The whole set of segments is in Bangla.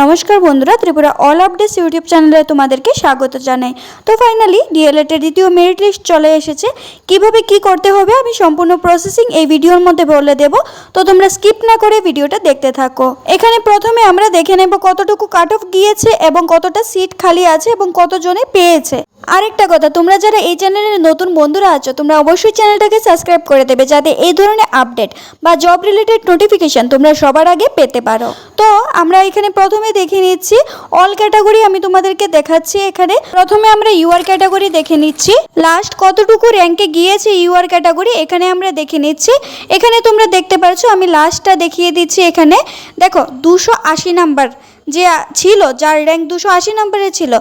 নমস্কার বন্ধুরা, ত্রিপুরা অল আপডেটস ইউটিউব চ্যানেলে তোমাদেরকে স্বাগত জানাই। তো ফাইনালি ডিএলএটের দ্বিতীয় মেরিট লিস্ট চলে এসেছে। কীভাবে কি করতে হবে আমি সম্পূর্ণ প্রসেসিং এই ভিডিওর মধ্যে বলে দেব। তো তোমরা স্কিপ না করে ভিডিওটা দেখতে থাকো। এখানে প্রথমে আমরা দেখে নেব কতটুকু কাট অফ গিয়েছে এবং কতটা সিট খালি আছে এবং কতজনে পেয়েছে। আরেকটা কথা, তোমরা যারা এই চ্যানেলের নতুন বন্ধুরা আছো, তোমরা অবশ্যই চ্যানেলটাকে সাবস্ক্রাইব করে দেবে যাতে এই ধরনের আপডেট বা জব রিলেটেড নোটিফিকেশন তোমরা সবার আগে পেতে পারো। তো আমরা এখানে প্রথমে দেখে নিচ্ছি অল ক্যাটাগরি আমি তোমাদেরকে দেখাচ্ছি এখানে। প্রথমে আমরা ইউআর ক্যাটাগরি দেখে নিচ্ছি। লাস্ট কতটুকু র্যাঙ্কে গিয়েছে ইউআর ক্যাটাগরি এখানে আমরা দেখে নিচ্ছি। এখানে তোমরা দেখতে পাচ্ছ আমি লাস্টটা দেখিয়ে দিচ্ছি এখানে। দেখো, দুশো আশি নাম্বার যে ছিল, যার র্যাঙ্ক দুশো আশি নম্বরে ছিল,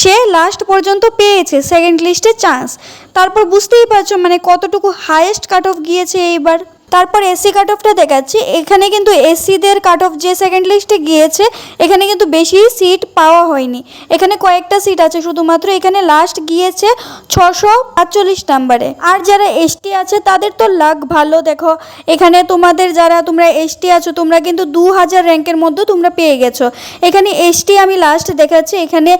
সে লাস্ট পর্যন্ত পেয়েছে সেকেন্ড লিস্টে চান্স তারপর বুঝতেই পারছ মানে কতটুকু হায়েস্ট কাট অফ গিয়েছে এইবার। তারপর এসসি কাট অফটা দেখাচ্ছি। এখানে কিন্তু এসসিদের কাট অফ যে সেকেন্ড লিস্টে গিয়েছে, এখানে কিন্তু বেশি সিট পাওয়া হয়নি। এখানে কয়েকটা সিট আছে, শুধুমাত্র এখানে লাস্ট গিয়েছে ছশো আটচল্লিশ নাম্বারে আর যারা এসটি আছে, তাদের তো লাক ভালো, দেখো। এখানে তোমাদের যারা, তোমরা এসটি আছো, তোমরা কিন্তু দু হাজার র্যাঙ্কের মধ্যে তোমরা পেয়ে গেছো। এখানে এসটি আমি লাস্ট দেখাচ্ছি, এখানে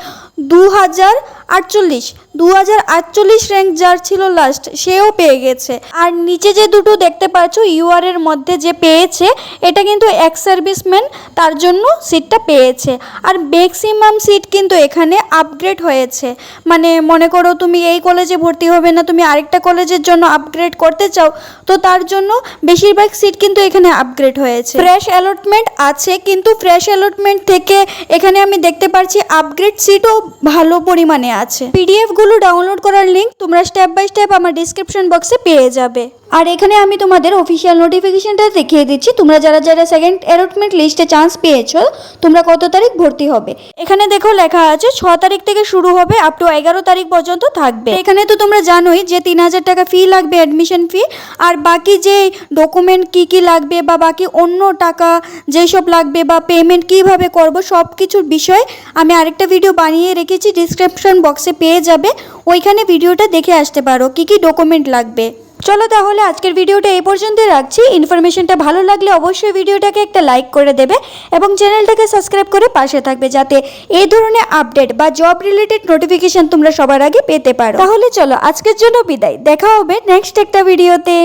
দু হাজার আটচল্লিশ। দু হাজার আটচল্লিশ র্যাঙ্ক যার ছিল লাস্ট সেও পেয়ে গেছে। আর নিচে যে দুটো দেখতে পাচ্ছ ইউআর এর মধ্যে যে পেয়েছে, এটা কিন্তু এক্স সার্ভিসম্যান তার জন্য সিটটা পেয়েছে। আর ম্যাক্সিমাম সিট কিন্তু এখানে আপগ্রেড হয়েছে। মানে মনে করো তুমি এই কলেজে ভর্তি হবে না, তুমি আরেকটা কলেজের জন্য আপগ্রেড করতে চাও, তো তার জন্য বেশিরভাগ সিট কিন্তু এখানে আপগ্রেড হয়েছে। ফ্রেশ অ্যালটমেন্ট আছে, কিন্তু ফ্রেশ অ্যালটমেন্ট থেকে এখানে আমি দেখতে পাচ্ছি আপগ্রেড সিটও ভালো পরিমাণে আছে। পিডিএফগুলো ডাউনলোড করার লিঙ্ক তোমরা স্টেপ বাই স্টেপ আমার ডিসক্রিপশন বক্সে পেয়ে যাবে। আর এখানে আমি তোমাদের অফিসিয়াল নোটিফিকেশনটা দেখিয়ে দিচ্ছি। তোমরা যারা যারা সেকেন্ড অ্যালটমেন্ট লিস্টে চান্স পেয়েছ, তোমরা কত তারিখ ভর্তি হবে? এখানে দেখো লেখা আছে, ছ তারিখ থেকে শুরু হবে আপ টু এগারো তারিখ পর্যন্ত থাকবে। এখানে তো তোমরা জানোই যে তিন হাজার টাকা ফি লাগবে অ্যাডমিশন ফি আর বাকি যে ডকুমেন্ট কি কি লাগবে বা বাকি অন্য টাকা যেসব লাগবে বা পেমেন্ট কীভাবে করব, সব কিছুর বিষয়ে আমি আরেকটা ভিডিও বানিয়ে রেখেছি ডিসক্রিপশন বক্সে পেয়ে যাবে। ওইখানে ভিডিওটা দেখে আসতে পারো, কি কি ডকুমেন্ট লাগবে। চলো তাহলে আজকের ভিডিওটা এই পর্যন্ত রাখছি। ইনফরমেশনটা ভালো লাগলে অবশ্যই ভিডিওটাকে একটা লাইক করে দেবে এবং চ্যানেলটাকে সাবস্ক্রাইব করে পাশে থাকবে যাতে এই ধরনের আপডেট বা জব রিলেটেড নোটিফিকেশন তোমরা সবার আগে পেতে পারো। তাহলে চলো আজকের জন্য বিদায়। দেখা হবে নেক্সট একটা ভিডিওতে